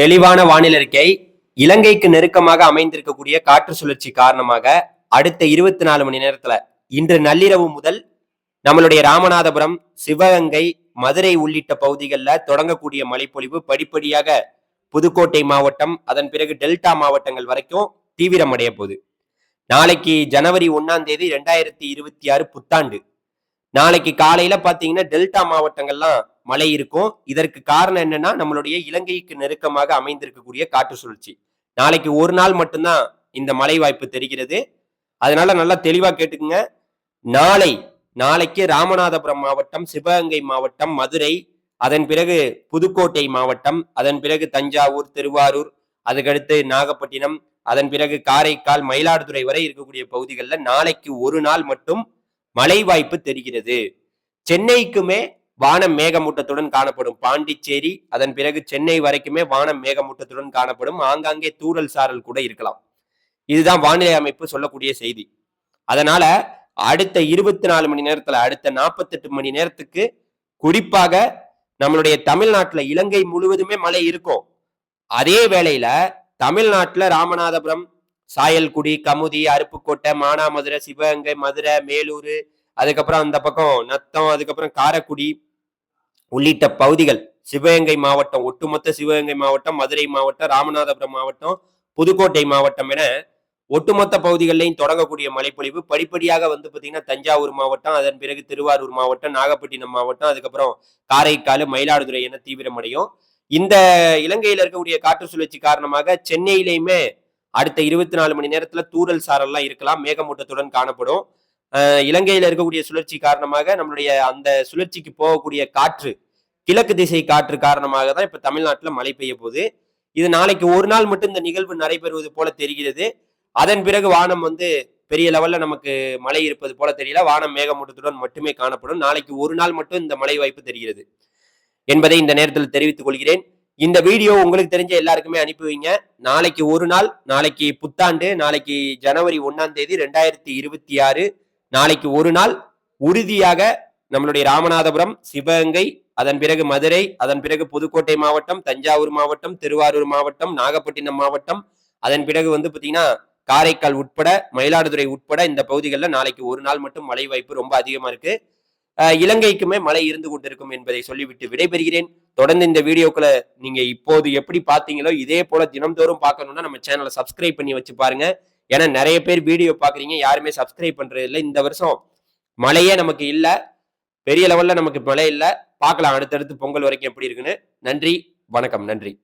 தெளிவான வானிலறிக்கை இலங்கைக்கு நெருக்கமாக அமைந்திருக்கக்கூடிய காற்று சுழற்சி காரணமாக அடுத்த இருபத்தி நாலு மணி நேரத்துல இன்று நள்ளிரவு முதல் நம்மளுடைய ராமநாதபுரம் சிவகங்கை மதுரை உள்ளிட்ட பகுதிகளில் தொடங்கக்கூடிய மழைப்பொழிவு படிப்படியாக புதுக்கோட்டை மாவட்டம் அதன் பிறகு டெல்டா மாவட்டங்கள் வரைக்கும் தீவிரமடைய போகுது. நாளைக்கு ஜனவரி ஒன்னாம் தேதி ரெண்டாயிரத்தி இருபத்தி ஆறு புத்தாண்டு. நாளைக்கு காலையில பாத்தீங்கன்னா டெல்டா மாவட்டங்கள்லாம் மழை இருக்கும். இதற்கு காரணம் என்னன்னா நம்மளுடைய இலங்கைக்கு நெருக்கமாக அமைந்திருக்கக்கூடிய காற்று சுழற்சி. நாளைக்கு ஒரு நாள் மட்டும்தான் இந்த மழை வாய்ப்பு தெரிகிறது. அதனால நல்லா தெளிவா கேட்டுக்குங்க. நாளை நாளைக்கு ராமநாதபுரம் மாவட்டம் சிவகங்கை மாவட்டம் மதுரை அதன் பிறகு புதுக்கோட்டை மாவட்டம் அதன் பிறகு தஞ்சாவூர் திருவாரூர் அதுக்கடுத்து நாகப்பட்டினம் அதன் பிறகு காரைக்கால் மயிலாடுதுறை வரை இருக்கக்கூடிய பகுதிகளில் நாளைக்கு ஒரு நாள் மட்டும் மழை வாய்ப்பு தெரிகிறது. சென்னைக்குமே வானம் மேகமூட்டத்துடன் காணப்படும் பாண்டிச்சேரி அதன் பிறகு சென்னை வரைக்குமே வானம் மேகமூட்டத்துடன் காணப்படும் ஆங்காங்கே தூறல் சாரல் கூட இருக்கலாம். இதுதான் வானிலை அமைப்பு சொல்லக்கூடிய செய்தி. அதனால அடுத்த இருபத்தி நாலு மணி நேரத்துல அடுத்த நாற்பத்தெட்டு மணி நேரத்துக்கு குறிப்பாக நம்மளுடைய தமிழ்நாட்டுல இலங்கை முழுவதுமே மழை இருக்கும். அதே வேளையில தமிழ்நாட்டுல ராமநாதபுரம் சாயல்குடி கமுதி அருப்புக்கோட்டை மானாமதுரை சிவகங்கை மதுரை மேலூர் அதுக்கப்புறம் அந்த பக்கம் நத்தம் அதுக்கப்புறம் காரைக்குடி உள்ளிட்ட பகுதிகள் சிவகங்கை மாவட்டம் ஒட்டுமொத்த சிவகங்கை மாவட்டம் மதுரை மாவட்டம் ராமநாதபுரம் மாவட்டம் புதுக்கோட்டை மாவட்டம் என ஒட்டுமொத்த பகுதிகளிலையும் தொடங்கக்கூடிய மழைப்பொழிவு படிப்படியாக வந்து பார்த்தீங்கன்னா தஞ்சாவூர் மாவட்டம் அதன் பிறகு திருவாரூர் மாவட்டம் நாகப்பட்டினம் மாவட்டம் அதுக்கப்புறம் காரைக்கால் மயிலாடுதுறை என தீவிரமடையும். இந்த இலங்கையில் இருக்கக்கூடிய காற்று சுழற்சி காரணமாக சென்னையிலையுமே அடுத்த இருபத்தி நாலு மணி நேரத்தில் தூரல் சாரல்லாம் இருக்கலாம் மேகமூட்டத்துடன் காணப்படும். இலங்கையில இருக்கக்கூடிய சுழற்சி காரணமாக நம்மளுடைய அந்த சுழற்சிக்கு போகக்கூடிய காற்று கிழக்கு திசை காற்று காரணமாக தான் இப்ப தமிழ்நாட்டுல மழை பெய்ய போகுது. இது நாளைக்கு ஒரு நாள் மட்டும் இந்த நிகழ்வு நடைபெறுவது போல தெரிகிறது. அதன் பிறகு வானம் வந்து பெரிய லெவல்ல நமக்கு மழை இருப்பது போல தெரியல. வானம் மேகமூட்டத்துடன் மட்டுமே காணப்படும். நாளைக்கு ஒரு நாள் மட்டும் இந்த மழை வாய்ப்பு தெரிகிறது என்பதை இந்த நேரத்தில் தெரிவித்துக் கொள்கிறேன். இந்த வீடியோ உங்களுக்கு தெரிஞ்ச எல்லாருக்குமே அனுப்பி வைங்க. நாளைக்கு ஒரு நாள் நாளைக்கு புத்தாண்டு நாளைக்கு ஜனவரி ஒன்னாம் தேதி ரெண்டாயிரத்தி இருபத்தி ஆறு. நாளைக்கு ஒரு நாள் உறுதியாக நம்மளுடைய ராமநாதபுரம் சிவகங்கை அதன் பிறகு மதுரை அதன் பிறகு புதுக்கோட்டை மாவட்டம் தஞ்சாவூர் மாவட்டம் திருவாரூர் மாவட்டம் நாகப்பட்டினம் மாவட்டம் அதன் பிறகு வந்து பாத்தீங்கன்னா காரைக்கால் உட்பட மயிலாடுதுறை உட்பட இந்த பகுதிகளில் நாளைக்கு ஒரு நாள் மட்டும் மழை வாய்ப்பு ரொம்ப அதிகமா இருக்கு. இலங்கைக்குமே மழை இருந்து கொண்டிருக்கும் என்பதை சொல்லிவிட்டு விடைபெறுகிறேன். தொடர்ந்து இந்த வீடியோக்களை நீங்க இப்போது எப்படி பார்த்தீங்களோ இதே போல தினம்தோறும் பார்க்கணும்னா நம்ம சேனலை சப்ஸ்கிரைப் பண்ணி வச்சு பாருங்க. ஏன்னா நிறைய பேர் வீடியோ பாக்குறீங்க யாருமே சப்ஸ்கிரைப் பண்றது இல்லை. இந்த வருஷம் மழையே நமக்கு இல்லை. பெரிய லெவல்ல நமக்கு மழை இல்லை. பார்க்கலாம். அடுத்தடுத்து பொங்கல் வரைக்கும் எப்படி இருக்குன்னு. நன்றி. வணக்கம். நன்றி.